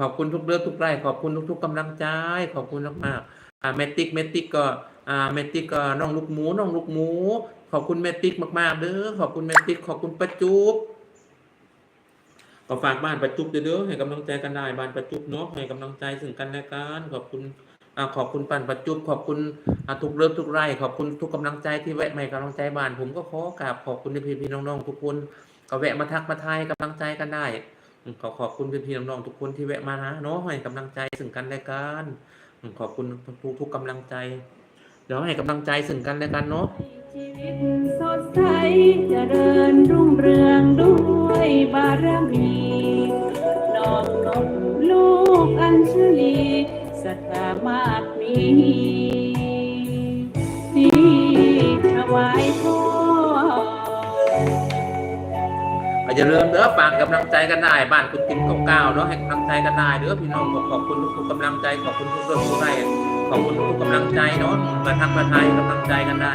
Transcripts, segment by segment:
ขอบคุณทุกเลือดทุกไร่ขอบคุณทุก ๆกำลังใจ ขอบคุณมากๆอ่าเมติกเมติกก็อ่าเมติกก็น้องลูกหมูน้องลูกหมู ขอบคุณเมติกมากๆเด้อขอบคุณเมติกขอบคุณประจุบก็ฝากบ้านประจุบเด้อให้กำลังใจกันได้บ้านประจุบเนาะให้กำลังใจซึ่งกันและกันขอบคุณขอบคุณปันประจุบขอบคุณทุกเลิฟทุกไร่ขอบคุณทุกกำลังใจที่แวะมากำลังใจบ้าน ผมก็ขอกราบขอบคุณพี่พี่ๆน้องๆทุกคนก็แวะมาทักมาทายกำลังใจกันได้ ขอขอบคุณพี่ๆน้องๆทุกคนที่แวะมานะเนาะให้กำลังใจซึ่งกันและกันขอบคุณทุกทุกๆกำลังใจ เดี๋ยวให้กำลังใจซึ่งกันและกันเนาะชีวิตสดใสเจริญรุ่งเรืองด้วยบารมีน้อมนบลูกอัญชลีศรัทธามากมี ก็อย่าลืมเด้อฝากกำลังใจกันได้บ้านคุณติมเก้าวเนาะให้กำลังใจกันได้เด้อพี่น้องขอบคุณทุกๆกำลังใจขอบคุณทุกเรื่องทุกไร่ขอบคุณทุกๆกำลังใจเนาะมาทักมาทายกำลังใจกันได้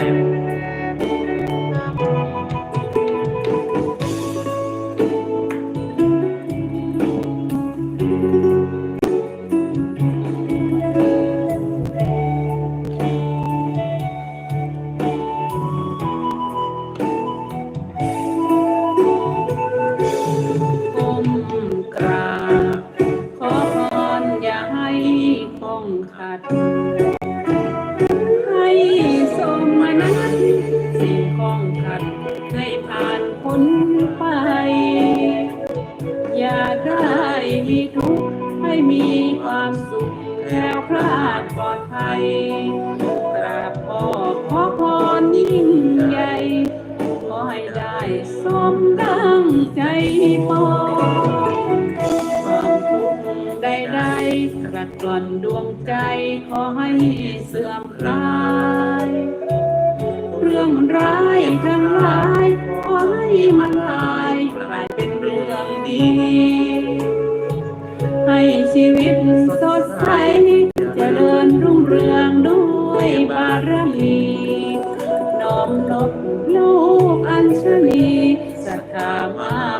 ให้สมนัตสิ่งของขัดให้ผ่านพ้นไป อย่าได้มีทุกข์ให้มีความสุขแคล้วคลาดปลอดภัยกราบขอขอพรยิ่ง อนดวงใจขอให้เสื่อมคลาย เรื่องร้ายทั้งหลายขอให้มันลายกลายเป็นเรื่องดี ให้ชีวิตสดใสเจริญรุ่งเรืองด้วยบารมีน้อมนบลูกอัญชลีศรัทธามา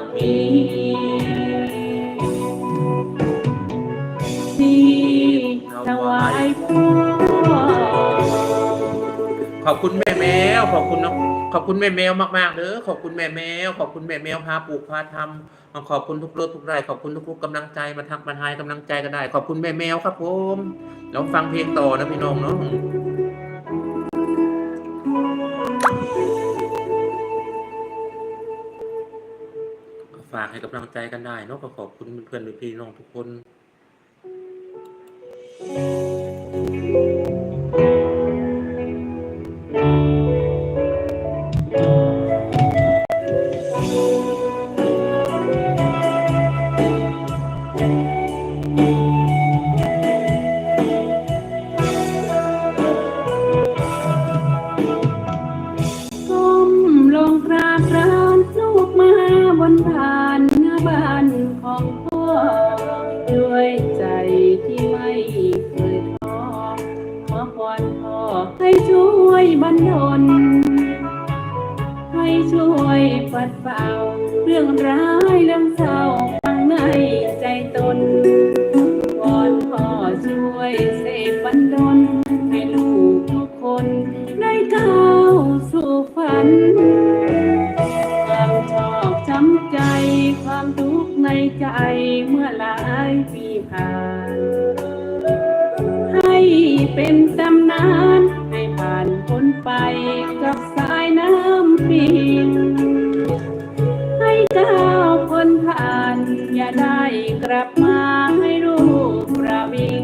ขอบคุณแม่แมว ขอบคุณน้องขอบคุณแม่แมวมากๆเด้อขอบคุณแม่แมว ขอบคุณแม่แมวพาปลูกพาทำขอบคุณทุกรื่องทุกรายขอบคุณทุกๆกำลังใจมาทักมาทายกำลังใจก็ได้ ขอบคุณแม่แมวครับผมแล้วฟังเพลงต่อนะพี่น้องเนาะฝากให้กำลังใจกันได้เนาะก็ขอบคุณเพื่อนๆพี่ๆน้องทุกคน วยบรรทนให้ช่วยปัดเป่า เรื่องร้ายเรื่องเศร้าข้างในใจตนวอนพ่อช่วยเสกบันดลให้ลูกทุกคนได้ก้าวสู่ฝัน ความชอบช้ำใจ ความทุกข์ในใจเมื่อหลายปีผ่าน ให้เป็นตำนาน อย่าได้กลับมาให้ลูกประวิง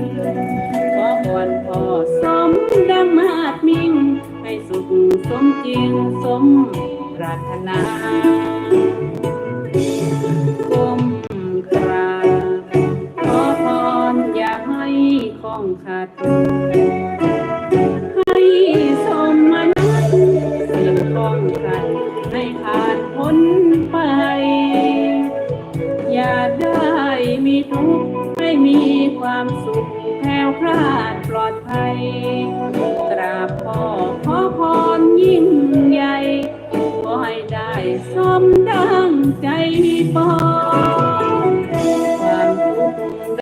ขอพรพ่อสมดังมาดมิงให้สุขสมจริงสมปรารถนาก้มกราบขอพรอย่าให้คองขัดให้สมมนัตสิ่งคองขัดให้ผ่านพ้น มีความสุขแผ้วพลาดปลอดภัย กราบพ่อ